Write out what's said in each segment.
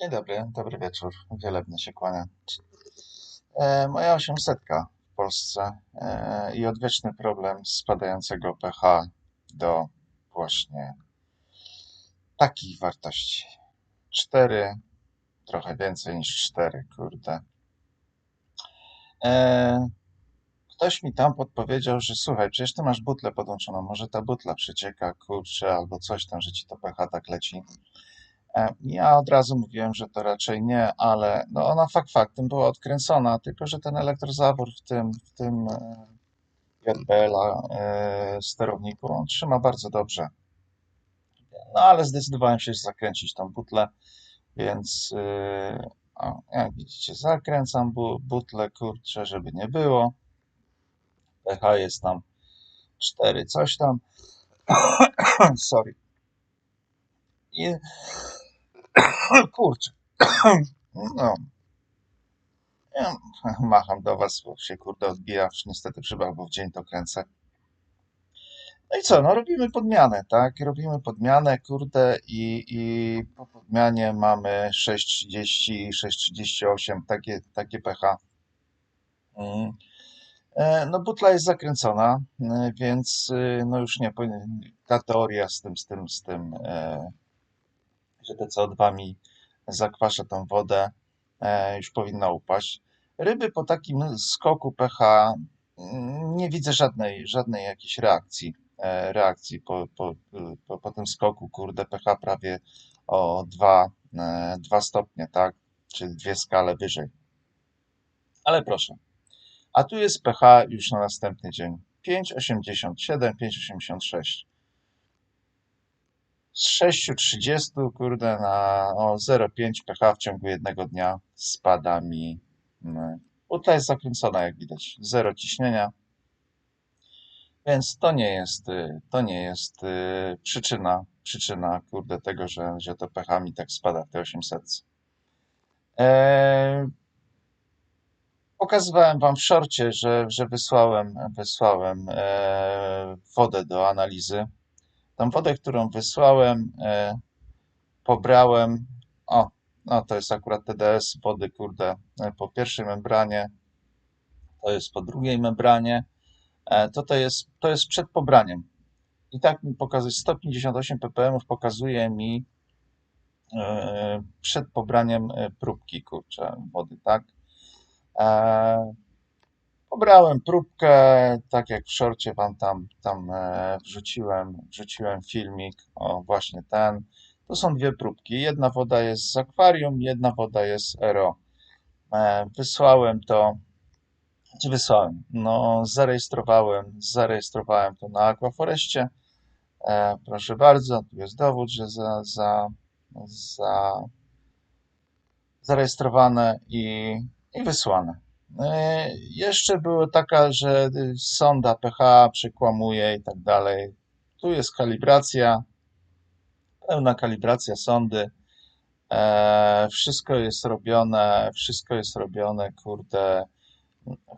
Dzień dobry, dobry wieczór. Wielebny się kłania. E, moja 800 w Polsce e, i odwieczny problem spadającego pH do właśnie takich wartości. 4, trochę więcej niż 4, kurde. E, ktoś mi tam podpowiedział, że słuchaj, przecież ty masz butlę podłączoną, może ta butla przecieka, kurczę, albo coś tam, że ci to pH tak leci. E, Ja od razu mówiłem, że to raczej nie, ale no ona fakt faktem była odkręcona, tylko że ten elektrozawór w tym, w tym e, JBL-a e, sterowniku on trzyma bardzo dobrze. No ale zdecydowałem się zakręcić tą butlę, więc o, jak widzicie, zakręcam bu butlę, kurczę, żeby nie było. pH jest tam 4 coś tam. Sorry. I kurczę. No. Ja macham do was, bo się kurde odbija. Niestety przyba, bo w dzień to kręcę. No i co, no robimy podmianę, tak? Robimy podmianę, kurde, i, i po podmianie mamy 6,30, 6,38, takie, takie pH. Mm. E, No butla jest zakręcona, e, więc y, no już nie, ta teoria z tym, z tym, z tym, e, że te CO2 mi zakwasza tą wodę, e, już powinna upaść. Ryby po takim skoku pH mm, nie widzę żadnej, żadnej jakiejś reakcji. e, Reakcji po, po, po, po tym skoku, kurde, pH prawie o 2, 2 stopnie, tak? Czyli dwie skale wyżej. Ale proszę. A tu jest pH już na następny dzień. 5,87, 5,86. Z 6,30 kurde na o 0,5 pH w ciągu jednego dnia spada mi. mm, Butla jest zakręcona, jak widać. Zero ciśnienia. Więc to nie jest, y, to nie jest y, przyczyna, przyczyna kurde tego, że, że to pH mi tak spada w te 800. Eee, Pokazywałem wam w szorcie, że, że wysłałem, wysłałem e, wodę do analizy. Tą wodę, którą wysłałem, e, pobrałem. O, no to jest akurat TDS wody, kurde, e, po pierwszej membranie, to jest po drugiej membranie. E, to, to, jest, to jest przed pobraniem. I tak mi pokazuje, 158 ppm pokazuje mi przed pobraniem próbki, kurczę, wody, tak? Pobrałem próbkę, tak jak w szorcie wam tam, tam e, wrzuciłem, wrzuciłem filmik, o właśnie ten. To są dwie próbki. Jedna woda jest z akwarium, jedna woda jest z RO. E, Wysłałem to, czy wysłałem? No, zarejestrowałem, zarejestrowałem to na Aquaforestie. E, Proszę bardzo, tu jest dowód, że za, za, za zarejestrowane i, i wysłane. E, Jeszcze było taka, że y, sonda pH przekłamuje i tak dalej. Tu jest kalibracja, pełna kalibracja sondy. E, Wszystko jest robione, wszystko jest robione, kurde.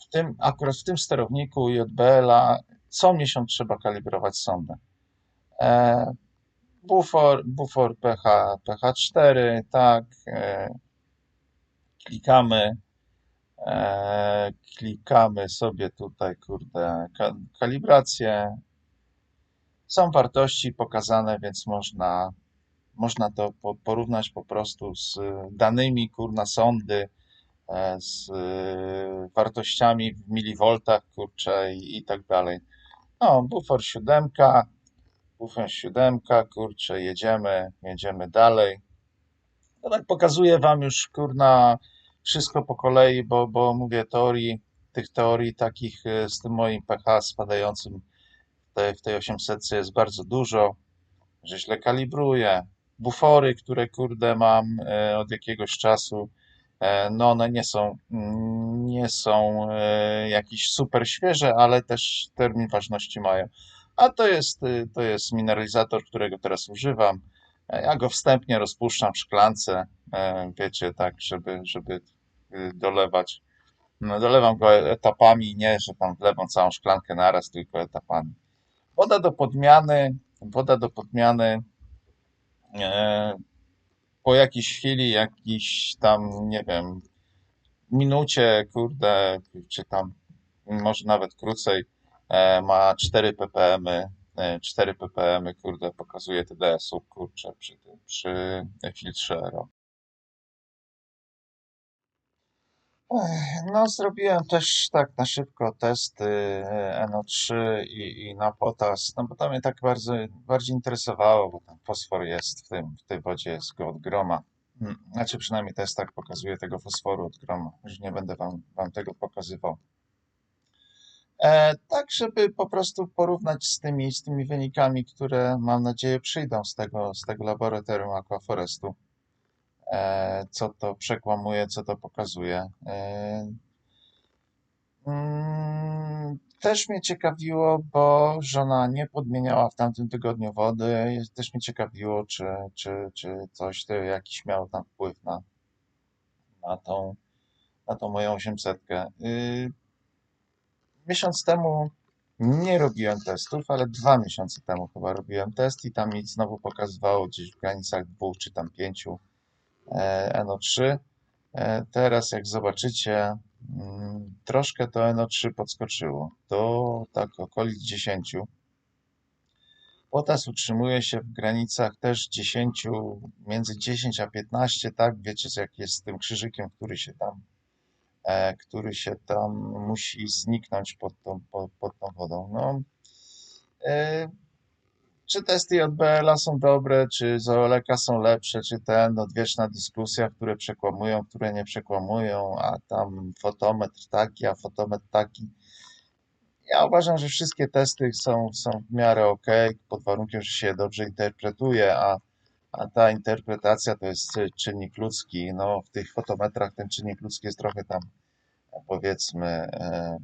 W tym, akurat w tym sterowniku JBL-a co miesiąc trzeba kalibrować sondę. E, Bufor, bufor pH, pH 4, tak. Klikamy. E, klikamy sobie tutaj, kurde, ka kalibrację. Są wartości pokazane, więc można, można to po porównać po prostu z danymi, kurna, sondy, e, z e, wartościami w miliwoltach, kurczę, i, i tak dalej. No, bufor siódemka, bufor siódemka, kurczę, jedziemy, jedziemy dalej. No tak pokazuję wam już, kurna, wszystko po kolei, bo, bo mówię teorii, tych teorii takich e, z tym moim pH spadającym w tej, w tej 800 jest bardzo dużo, że źle kalibruję. Bufory, które kurde mam e, od jakiegoś czasu, e, no one nie są, mm, nie są jakieś super świeże, ale też termin ważności mają. A to jest, to jest mineralizator, którego teraz używam. E, Ja go wstępnie rozpuszczam w szklance, e, wiecie, tak, żeby, żeby y, dolewać. No, dolewam go etapami, nie, że tam wlewam całą szklankę naraz, tylko etapami. Woda do podmiany, woda do podmiany, e, po jakiejś chwili, jakiś tam, nie wiem, minucie, kurde, czy tam może nawet krócej, e, ma 4 ppm, e, 4 ppm, kurde, pokazuje TDS-u, kurczę, przy, tym- przy filtrze RO. Ech, No, zrobiłem też tak na szybko testy e, NO3 i, i na potas, no bo to mnie tak bardzo, bardziej interesowało, bo tam fosfor jest w, tym, w tej wodzie, jest go od groma. Mm, Znaczy przynajmniej test tak pokazuje tego fosforu od groma, już nie będę wam, wam tego pokazywał. E, tak, żeby po prostu porównać z tymi, z tymi wynikami, które mam nadzieję przyjdą z tego, z tego laboratorium Aquaforestu. E, co to przekłamuje, co to pokazuje. E, mm, też mnie ciekawiło, bo żona nie podmieniała w tamtym tygodniu wody. Też mnie ciekawiło, czy, czy, czy coś to jakiś miał tam wpływ na, na tą, na tą moją 800. Miesiąc temu nie robiłem testów, ale dwa miesiące temu chyba robiłem test i tam mi znowu pokazywało gdzieś w granicach dwóch czy tam pięciu e, NO3. E, Teraz jak zobaczycie, mm, troszkę to NO3 podskoczyło do tak okolic 10. Potas utrzymuje się w granicach też 10, między 10 a 15, tak? Wiecie, jak jest z tym krzyżykiem, który się tam, który się tam musi zniknąć pod tą, pod, pod tą wodą. No, e, czy testy JBL-a są dobre, czy Zooleka są lepsze, czy ten, odwieczna dyskusja, które przekłamują, które nie przekłamują, a tam fotometr taki, a fotometr taki. Ja uważam, że wszystkie testy są, są w miarę ok, pod warunkiem, że się je dobrze interpretuje, a, a ta interpretacja to jest y, czynnik ludzki. No, w tych fotometrach ten czynnik ludzki jest trochę tam, powiedzmy, e,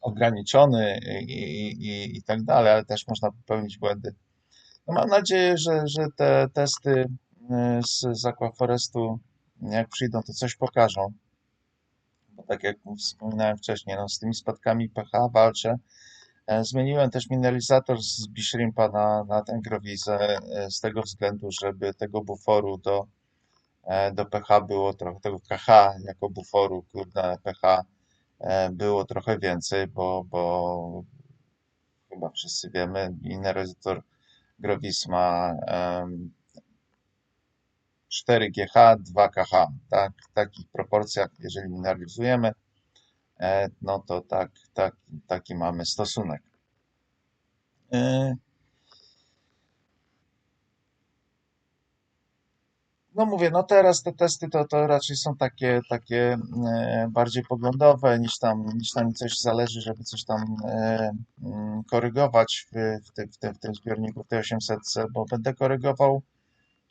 ograniczony i, i, i, tak dalej, ale też można popełnić błędy. No mam nadzieję, że, że te testy y, z, z Aquaforestu, jak przyjdą, to coś pokażą. Bo tak jak wspominałem wcześniej, no, z tymi spadkami pH walczę. E, Zmieniłem też mineralizator z Bishrimpa na, na tę growizę e, z tego względu, żeby tego buforu do, e, do pH było trochę, tego KH jako buforu, kurde, pH było trochę więcej, bo, bo chyba wszyscy wiemy, mineralizator Grovis ma em, 4GH, 2KH, tak? W takich proporcjach, jeżeli mineralizujemy, no to tak, tak, taki mamy stosunek. E, No mówię, no teraz te testy to, to raczej są takie, takie e, bardziej poglądowe, niż tam, niż tam coś zależy, żeby coś tam e, mm, korygować w, w, tym, w, tym, w tym zbiorniku, w tej 800, bo będę korygował,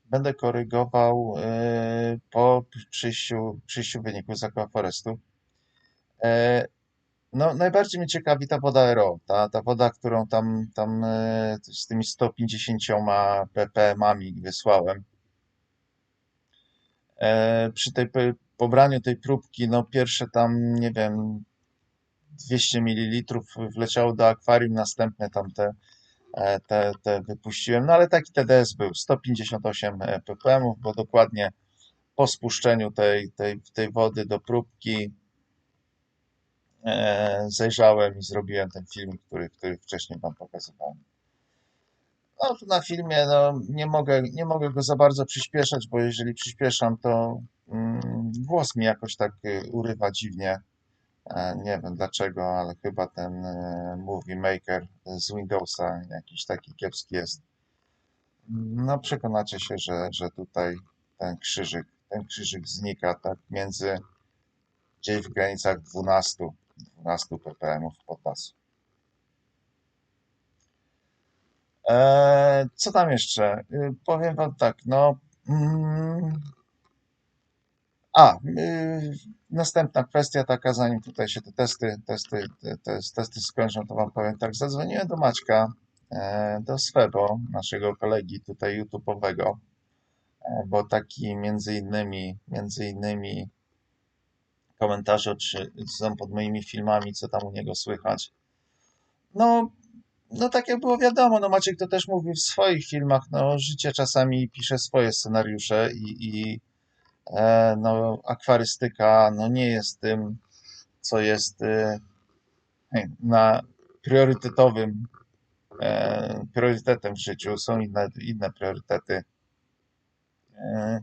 będę korygował e, po przyjściu, przyjściu wyniku z Aquaforestu. E, No, najbardziej mnie ciekawi ta woda RO, ta, ta woda, którą tam, tam e, z tymi 150 ppm-ami wysłałem. E, przy tej pobraniu tej próbki, no pierwsze tam, nie wiem, 200 ml wleciało do akwarium, następne tam te, te, te wypuściłem, no ale taki TDS był 158 ppm, bo dokładnie po spuszczeniu tej, tej, tej wody do próbki zajrzałem i zrobiłem ten film, który, który wcześniej Wam pokazywałem. No tu na filmie no, nie mogę, nie mogę go za bardzo przyspieszać, bo jeżeli przyspieszam, to mm, głos mi jakoś tak y, urywa dziwnie. E, nie wiem dlaczego, ale chyba ten e, Movie Maker z Windowsa jakiś taki kiepski jest. No przekonacie się, że, że tutaj ten krzyżyk, ten krzyżyk znika tak między gdzieś w granicach 12, 12 ppm potasu. Eee, co tam jeszcze? Y, Powiem wam tak, no. Mm, a, y, następna kwestia taka, zanim tutaj się te testy, testy, te, te testy skończą, to wam powiem tak. Zadzwoniłem do Maćka, e, do Swebo, naszego kolegi tutaj YouTube'owego, e, bo taki między innymi, między innymi komentarze czy są pod moimi filmami, co tam u niego słychać. No, no tak jak było wiadomo, no Maciek to też mówił w swoich filmach, no życie czasami pisze swoje scenariusze i, i e, no akwarystyka no nie jest tym, co jest e, na priorytetowym e, priorytetem w życiu. Są inne, inne priorytety. E,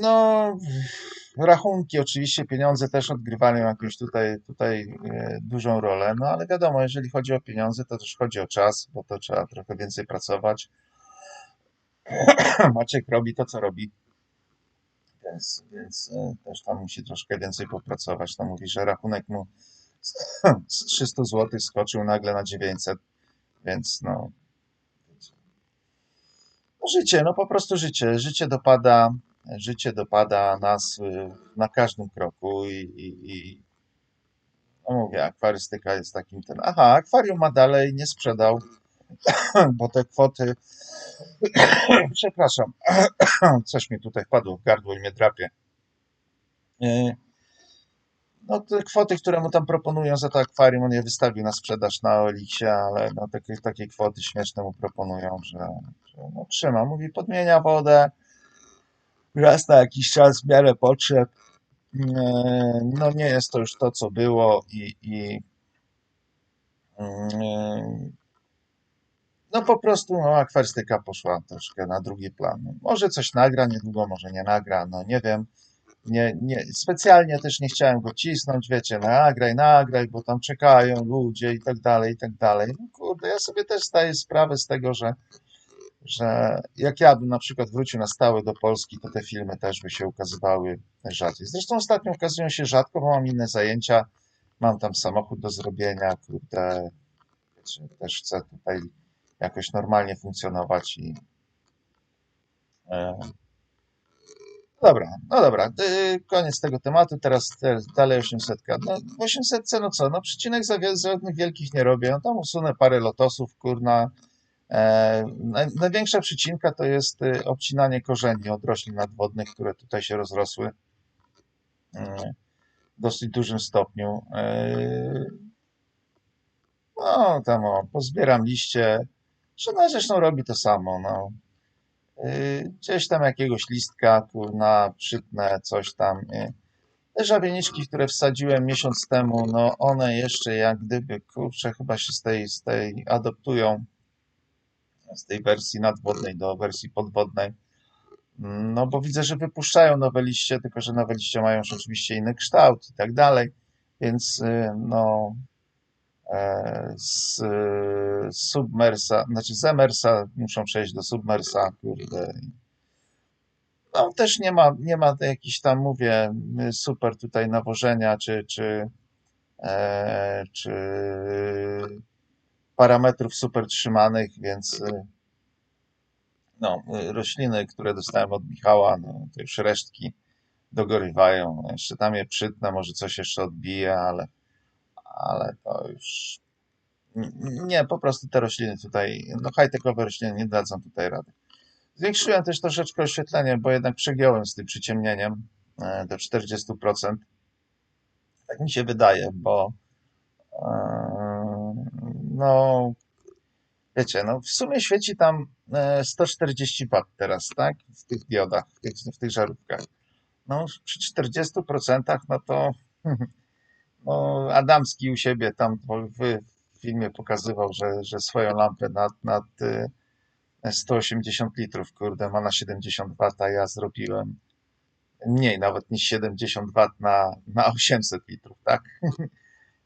no, rachunki, oczywiście pieniądze też odgrywają jakąś tutaj, tutaj e, dużą rolę, no ale wiadomo, jeżeli chodzi o pieniądze, to też chodzi o czas, bo to trzeba trochę więcej pracować. Maciek robi to, co robi, więc, więc e, też tam musi troszkę więcej popracować. No mówi, że rachunek mu z, z 300 zł skoczył nagle na 900, więc no, no życie, no po prostu życie. Życie dopada, życie dopada nas y, na każdym kroku i, i, i no mówię, akwarystyka jest takim ten. Aha, akwarium ma dalej, nie sprzedał, bo te kwoty. Przepraszam, coś mi tutaj wpadło w gardło i mnie drapie. Y, No, te kwoty, które mu tam proponują za to akwarium, on je wystawił na sprzedaż na Oliksie, ale no, takie, takie kwoty śmieszne mu proponują, że, że no, trzyma. Mówi, podmienia wodę raz na jakiś czas w miarę potrzeb. E, No nie jest to już to, co było i, i mm, no po prostu no, akwarystyka poszła troszkę na drugi plan. Może coś nagra niedługo, może nie nagra, no nie wiem. Nie, nie, specjalnie też nie chciałem go cisnąć, wiecie, nagraj, nagraj, bo tam czekają ludzie i tak dalej, i tak dalej. No kurde, ja sobie też zdaję sprawę z tego, że, że jak ja bym na przykład wrócił na stałe do Polski, to te filmy też by się ukazywały rzadziej. Zresztą ostatnio ukazują się rzadko, bo mam inne zajęcia, mam tam samochód do zrobienia, kurde, też chcę tutaj jakoś normalnie funkcjonować i e, Dobra, no dobra, y, koniec tego tematu, teraz, dalej 800. No, w 800, no co, no przycinek za żadnych wielkich nie robię, no tam usunę parę lotosów, kurna. E, naj, największa przycinka to jest y, obcinanie korzeni od roślin nadwodnych, które tutaj się rozrosły y, w dosyć dużym stopniu. E, no tam o, pozbieram liście, żona zresztą robi to samo, no. Gdzieś tam jakiegoś listka, kurna, przytnę, coś tam. Te żabieniczki, które wsadziłem miesiąc temu, no one jeszcze jak gdyby, kurczę, chyba się z tej, z tej adoptują, z tej wersji nadwodnej do wersji podwodnej. No bo widzę, że wypuszczają nowe liście, tylko że nowe liście mają już oczywiście inny kształt i tak dalej, więc y, no e, z Submersa, znaczy z Emersa muszą przejść do Submersa, kurde. No też nie ma, nie ma jakichś tam, mówię, super tutaj nawożenia, czy, czy, e, czy parametrów super trzymanych, więc e, no, rośliny, które dostałem od Michała, no, to już resztki dogorywają. Jeszcze tam je przytnę, może coś jeszcze odbije, ale, ale to już nie, po prostu te rośliny tutaj, no high-techowe rośliny nie dadzą tutaj rady. Zwiększyłem też troszeczkę oświetlenie, bo jednak przegiąłem z tym przyciemnieniem e, do 40%. Tak mi się wydaje, bo e, no wiecie, no w sumie świeci tam e, 140 W teraz, tak? W tych diodach, w tych, w tych żarówkach. No przy 40% no to no, Adamski u siebie tam w, filmie pokazywał, że, że swoją lampę nad, nad y, 180 litrów, kurde, ma na 70 W, a ja zrobiłem mniej nawet niż 70 W na, na 800 litrów, tak?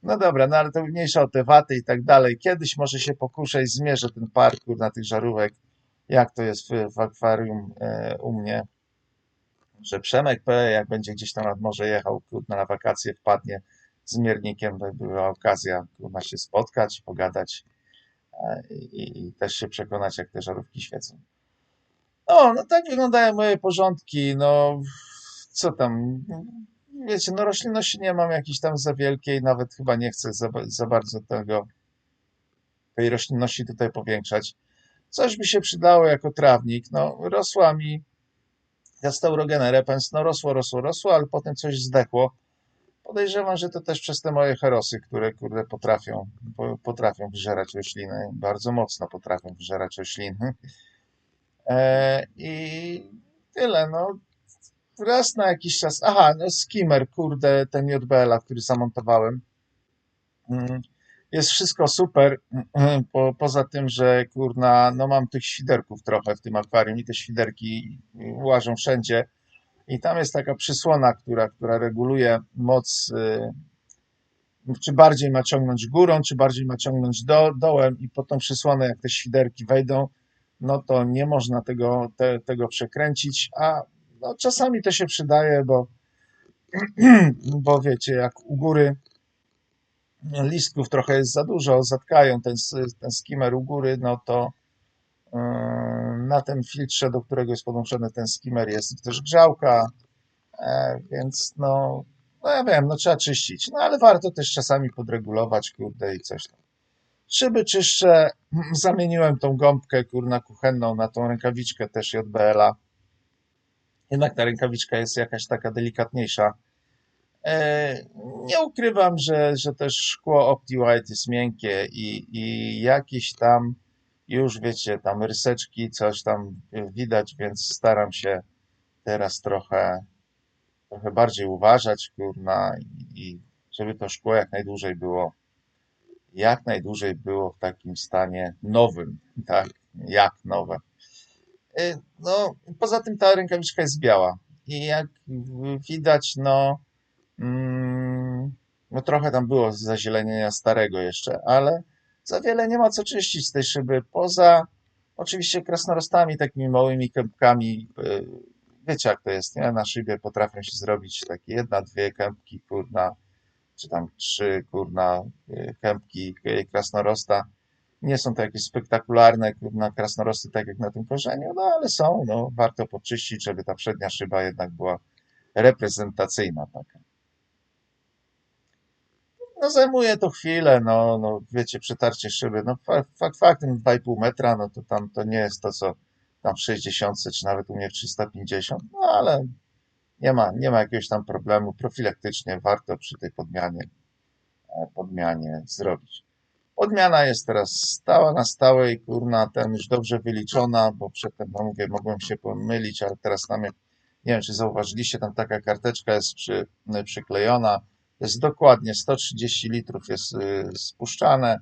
No dobra, no ale to mniejsza o te waty i tak dalej. Kiedyś może się pokuszę i zmierzę ten parkour na tych żarówek, jak to jest w, w akwarium e, u mnie, że Przemek P, jak będzie gdzieś tam nad morze jechał, na wakacje wpadnie z miernikiem, to była okazja, kurwa, się spotkać, pogadać e, i, i też się przekonać, jak te żarówki świecą. No tak wyglądają moje porządki, no co tam, wiecie, no roślinności nie mam jakiejś tam za wielkiej, nawet chyba nie chcę za, za bardzo tego, tej roślinności tutaj powiększać. Coś by się przydało jako trawnik, no rosła mi Castaurogenea repens, no rosło, rosło, rosło, ale potem coś zdechło. Podejrzewam, że to też przez te moje herosy, które kurde potrafią, po, potrafią wyżerać rośliny, bardzo mocno potrafią wyżerać rośliny. E, I tyle, no. Raz na jakiś czas. Aha, no skimmer, kurde, ten JBL, który zamontowałem. Mm, Jest wszystko super, po, poza tym, że kurna, no mam tych świderków trochę w tym akwarium i te świderki łażą wszędzie. I tam jest taka przysłona, która, która reguluje moc, y, czy bardziej ma ciągnąć górą, czy bardziej ma ciągnąć do, dołem i po tą przysłonę, jak te świderki wejdą, no to nie można tego, te, tego przekręcić, a no, czasami to się przydaje, bo, bo wiecie, jak u góry listków trochę jest za dużo, zatkają ten, ten skimmer u góry, no to yy, na tym filtrze, do którego jest podłączony ten skimmer, jest też grzałka, e, więc no, no ja wiem, no trzeba czyścić, no ale warto też czasami podregulować, kurde, i coś tam. Szyby czyszczę, zamieniłem tą gąbkę, kurna, kuchenną na tą rękawiczkę też JBL-a. Jednak ta rękawiczka jest jakaś taka delikatniejsza. E, Nie ukrywam, że, że też szkło OptiWhite jest miękkie i, i jakieś tam już wiecie, tam ryseczki, coś tam widać, więc staram się teraz trochę, trochę bardziej uważać, kurna, i, i żeby to szkło jak najdłużej było, jak najdłużej było w takim stanie nowym, tak, jak nowe. Y, No, poza tym ta rękawiczka jest biała i jak widać, no, mm, no trochę tam było zazielenienia starego jeszcze, ale za wiele nie ma co czyścić z tej szyby, poza oczywiście krasnorostami, takimi małymi kępkami, y, wiecie jak to jest, nie? Na szybie potrafią się zrobić takie jedna, dwie kępki, kurna, czy tam trzy, kurna, y, kępki krasnorosta. Nie są to jakieś spektakularne, kurna, krasnorosty, tak jak na tym korzeniu, no ale są, no, warto poczyścić, żeby ta przednia szyba jednak była reprezentacyjna taka. No zajmuje to chwilę, no, no wiecie, przetarcie szyby, no fakt faktem 2,5 metra, no to tam to nie jest to, co tam w 60 czy nawet u mnie w 350, no ale nie ma, nie ma jakiegoś tam problemu, profilaktycznie warto przy tej podmianie, e, podmianie zrobić. Odmiana jest teraz stała na stałej, kurna, ten już dobrze wyliczona, bo przedtem, no mówię, mogłem się pomylić, ale teraz tam, nie wiem, czy zauważyliście, tam taka karteczka jest przy, przyklejona, jest dokładnie 130 litrów jest y, spuszczane.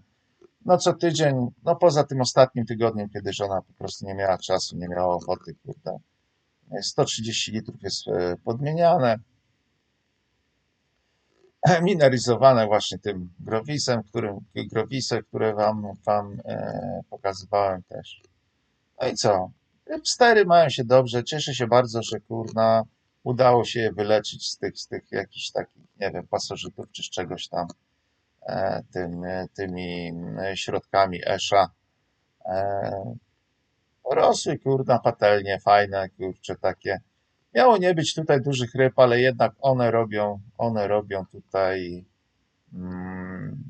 No co tydzień, no poza tym ostatnim tygodniem, kiedy żona po prostu nie miała czasu, nie miała ochoty, kurde. 130 litrów jest y, podmieniane. Mineryzowane właśnie tym growisem, którym, growisem, które wam, wam e, pokazywałem też. No i co? Stery mają się dobrze. Cieszę się bardzo, że kurna udało się je wyleczyć z tych, z tych jakichś takich, nie wiem, pasożytów czy z czegoś tam e, tym, tymi e, środkami Esza. E, rosły, kurna, patelnie, fajne, kurcze takie. Miało nie być tutaj dużych ryb, ale jednak one robią, one robią tutaj mm,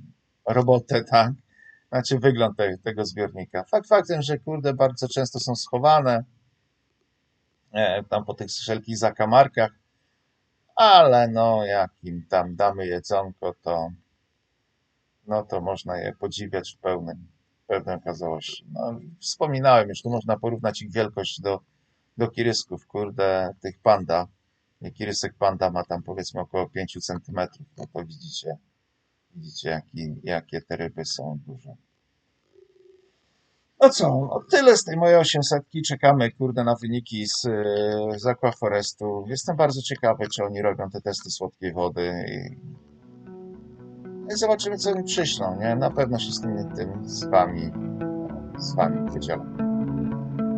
robotę, tak? Znaczy wygląd te, tego zbiornika. Fakt faktem, że kurde bardzo często są schowane e, tam po tych wszelkich zakamarkach, ale no jak im tam damy jedzonko, to no to można je podziwiać w pełnym, w pełnej okazałości. No, wspominałem już, tu można porównać ich wielkość do, do kirysków, kurde, tych panda. Kirysek panda ma tam powiedzmy około 5 centymetrów, no to widzicie, widzicie jaki, jakie te ryby są duże. No co, no tyle z tej mojej 800. Czekamy, kurde, na wyniki z, e, z Aquaforestu. Jestem bardzo ciekawy, czy oni robią te testy słodkiej wody i, i zobaczymy, co mi przyślą, nie? Na pewno się z tym, tym z wami, z wami podzielę.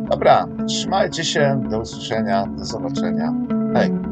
Dobra, trzymajcie się, do usłyszenia, do zobaczenia. Hej!